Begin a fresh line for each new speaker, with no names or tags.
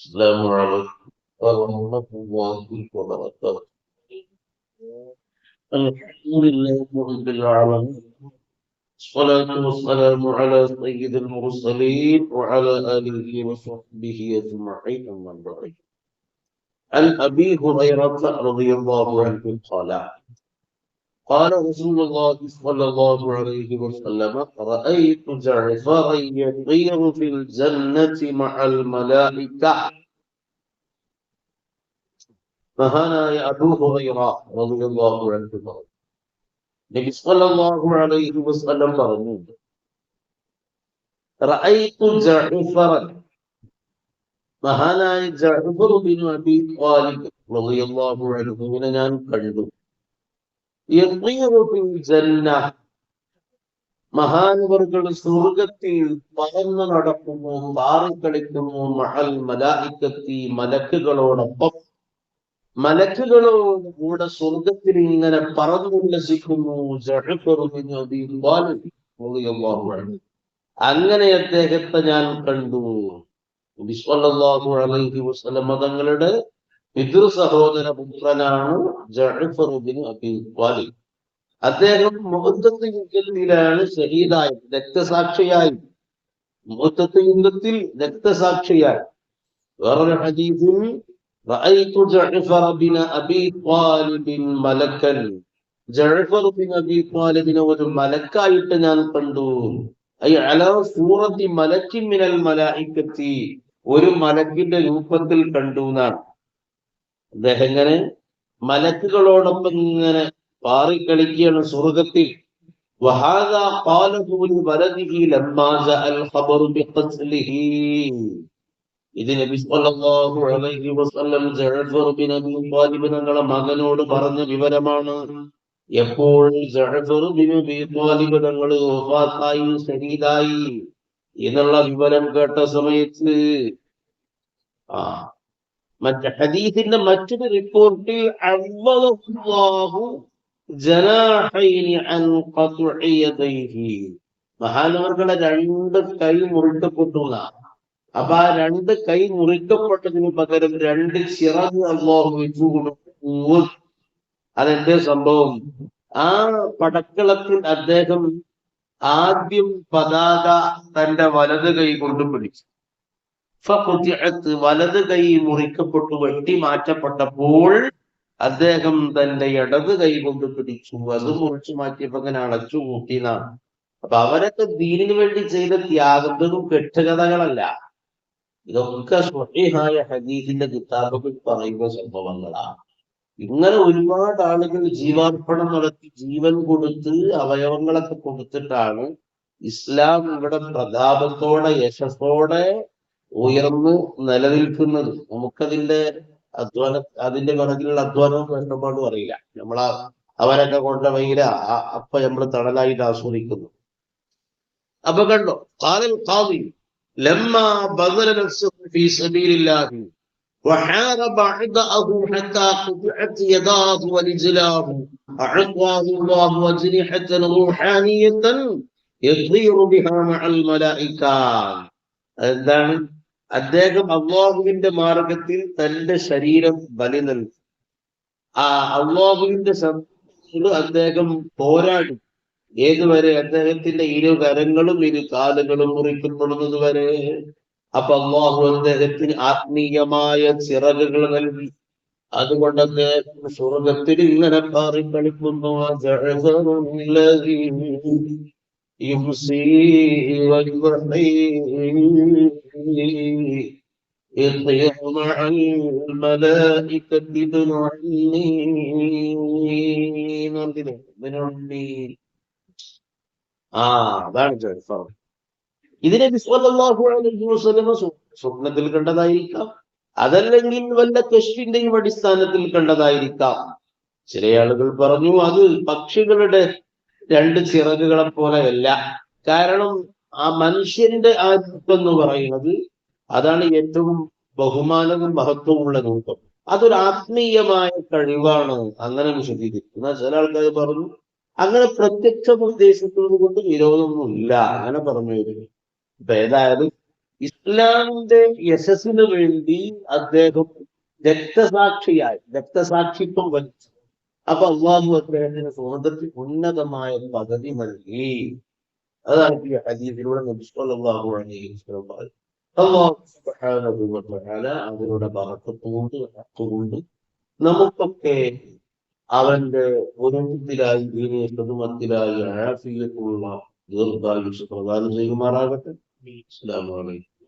السلام عليكم. ورحمة الله وبركاته. الحمد لله رب العالمين. الصلاة والسلام على سيد المرسلين وعلى آله وصحبه أجمعين أما بعد. عن أبي هريرة رضي الله عنه قال قال رسول الله صلى الله عليه وسلم رأيت جعفرا يطير في الجنة مع الملائكة മഹാനായ അബൂ ഹുറൈറ റളിയല്ലാഹു അൻഹു പറഞ്ഞു നബി സ്വല്ലല്ലാഹു അലൈഹി വസല്ലം പറഞ്ഞു റഅയ്തു ജഅഫറൻ മഹാനായ ജഅഫർ ബിൻ അബി ത്വാലിബ് റളിയല്ലാഹു അൻഹുവിനെ ഞാൻ കണ്ടു യത്വീറു ഫിൽ ജന്ന മഹാനവർകൾ സ്വർഗത്തിൽ പറന്നു നടക്കുന്നു പാറിക്കളിക്കുന്നു മഹൽ മലായിക്കത്തി മലക്കുകളോടൊപ്പം. മലക്കുകളോട് കൂടെ സ്വർഗത്തിൽ ഇങ്ങനെ പറന്നുല്ലസിക്കുന്നു അങ്ങനെ അദ്ദേഹത്തെ ഞാൻ കണ്ടു. വിശ്വല്ലാഹു അലൈഹി വസല്ലം തങ്ങളുടെ പിതൃ സഹോദര പുത്രനാണ് ത്വാലിബ്. അദ്ദേഹം മുഹത്തത്ത് യുദ്ധത്തിലാണ് ശരീരായി രക്തസാക്ഷിയായി. മുഹത്തത്ത് യുദ്ധത്തിൽ രക്തസാക്ഷിയായി. വേറൊരു ഹദീസിൽ ഒരു മലക്കായിട്ട് ഞാൻ കണ്ടു. സൂറത്തി മലക്കിൻ മിനൽ മലായിക്കത്തി. ഒരു മലക്കിന്റെ രൂപത്തിൽ കണ്ടു എന്നാണ്. അദ്ദേഹം ഇങ്ങനെ മലക്കുകളോടൊപ്പം ഇങ്ങനെ പാറിക്കളിക്കുകയാണ് സ്വർഗത്തിൽ وهذا قاله لولده لما جاء الخبر بقتله ഇത് നബി സല്ലല്ലാഹു അലൈഹി വസല്ലം ജഅഫർ ബിൻ അബീ ത്വാലിബ് തങ്ങളുടെ മകനോട് പറഞ്ഞ വിവരമാണ് എപ്പോൾ ജഅഫർ ബിൻ അബീ ത്വാലിബ് തങ്ങൾ വഫാത്തായി ശഹീദായി എന്നുള്ള വിവരം കേട്ട സമയത്ത് ആ മറ്റേ ഹദീസിന്റെ മറ്റൊരു റിപ്പോർട്ടിൽ മഹാനവർകളുടെ രണ്ട് കൈ മുറിക്കപ്പെട്ടു അപ്പൊ ആ രണ്ട് കൈ മുറിക്കപ്പെട്ടതിന് പകരം രണ്ട് ചിറക് അള്ളാഹു വെച്ചു കൊടുത്തു. അതെന്തേ സംഭവം? ആ പടക്കളത്തിൽ അദ്ദേഹം ആദ്യം പതാക തന്റെ വലത് കൈ കൊണ്ടും പിടിച്ചു. വലത് കൈ മുറിക്കപ്പെട്ടു വെട്ടി മാറ്റപ്പെട്ടപ്പോൾ അദ്ദേഹം തന്റെ ഇടത് കൈ കൊണ്ട് പിടിച്ചു. അത് മുറിച്ചു മാറ്റിയപ്പോ അങ്ങനെ അടച്ചു കൂട്ടിനാണ് അപ്പൊ അവരൊക്കെ ദീനിനു വേണ്ടി ചെയ്ത ത്യാഗങ്ങളും കെട്ടുകഥകളല്ല. ഇതൊക്കെ സ്വഹീഹായ ഹദീസിന്റെ കിതാബുകൾ പറയുന്ന സംഭവങ്ങളാണ്. ഇങ്ങനെ ഒരുപാട് ആളുകൾ ജീവാർപ്പണം നടത്തി ജീവൻ കൊടുത്ത് അവയവങ്ങളൊക്കെ കൊടുത്തിട്ടാണ് ഇസ്ലാം ഇവിടെ പ്രതാപത്തോടെ യശസ്സോടെ ഉയർന്ന് നിലനിൽക്കുന്നത് നമുക്കതിന്റെ അധ്വാന അതിന്റെ പിറകിലുള്ള അധ്വാനവും കഷ്ടപ്പാടും അറിയില്ല നമ്മളാ അവരൊക്കെ കൊണ്ട വെയില അപ്പൊ നമ്മൾ തണലായിട്ട് ആസ്വദിക്കുന്നു അപ്പൊ കണ്ടോ കാലൽ കാവി لما بذل نفسه في سبيل الله وحارب أعداءه حتى قطعت يداه ورجلاه أعطاه الله أجنحة روحانية يطير بها مع الملائكة എന്താണ് അദ്ദേഹം അള്ളാഹുവിന്റെ മാർഗത്തിൽ തന്റെ ശരീരം ബലി നൽകി. ആ അള്ളാഹുവിന്റെ അദ്ദേഹം പോരാടി. ഏതുവരെ അദ്ദേഹത്തിന്റെ ഇരു കരങ്ങളും ഇരു കാലുകളും മുറിക്കപ്പെടുന്നത് വരെ. അപ്പൊ അള്ളാഹു അദ്ദേഹത്തിന് ആത്മീയമായ ചിറകുകൾ നൽകി. അതുകൊണ്ട് അദ്ദേഹം സ്വർഗത്തിൽ ഇങ്ങനെ പാറി കളിക്കുന്നു. يطير مع الملائكة بنعمين ആ അതാണ് ജഴഫർ ഇതിനെ ബിസ്വല്ലാഹു അലൈഹി വസല്ലമ സ്വപ്നത്തിൽ കണ്ടതായിരിക്കാം അതല്ലെങ്കിൽ വല്ല കശ്വിന്റെയും അടിസ്ഥാനത്തിൽ കണ്ടതായിരിക്കാം ചില ആളുകൾ പറഞ്ഞു അത് പക്ഷികളുടെ രണ്ട് ചിറകുകളെ പോലെയല്ല കാരണം ആ മനുഷ്യന്റെ ആ എന്ന് പറയുന്നത് അതാണ് ഏറ്റവും ബഹുമാനവും മഹത്വമുള്ള രൂപം. അതൊരു ആത്മീയമായ കഴിവാണ് അങ്ങനെ വിശദീകരിക്കുന്ന ചില ആൾക്കാർ പറഞ്ഞു അങ്ങനെ പ്രത്യക്ഷം ഉദ്ദേശിക്കുന്നത് കൊണ്ട് വിരോധമൊന്നുമില്ല അങ്ങനെ പറഞ്ഞു വരുന്നു. ഇപ്പൊ ഏതായാലും ഇസ്ലാമിന്റെ യശസ്സിന് വേണ്ടി അദ്ദേഹം രക്തസാക്ഷിയായി രക്തസാക്ഷിത്വം വലിച്ചു അപ്പൊ അള്ളാഹു അദ്ദേഹത്തിന് സ്വാതന്ത്ര്യത്തിൽ ഉന്നതമായ പദവി നൽകി. അതാണ് ഈ ഹദീസിലൂടെ അലൈഹി വസല്ലം പറഞ്ഞത് അള്ളാഹു സുബ്ഹാനഹു വ തആല അവരുടെ ബറക്കത്തുകൊണ്ട് ഹക്കുകൊണ്ട് നമുക്കൊക്കെ അവന്റെ ഒരുമത്തിലായി ദീനീയ സതുമത്തിലായി ആഫിയത്തുള്ള ദീർഘായുഷ് പ്രദാനം ചെയ്യുമാറാകട്ടെ. അസ്സലാമു അലൈക്കും.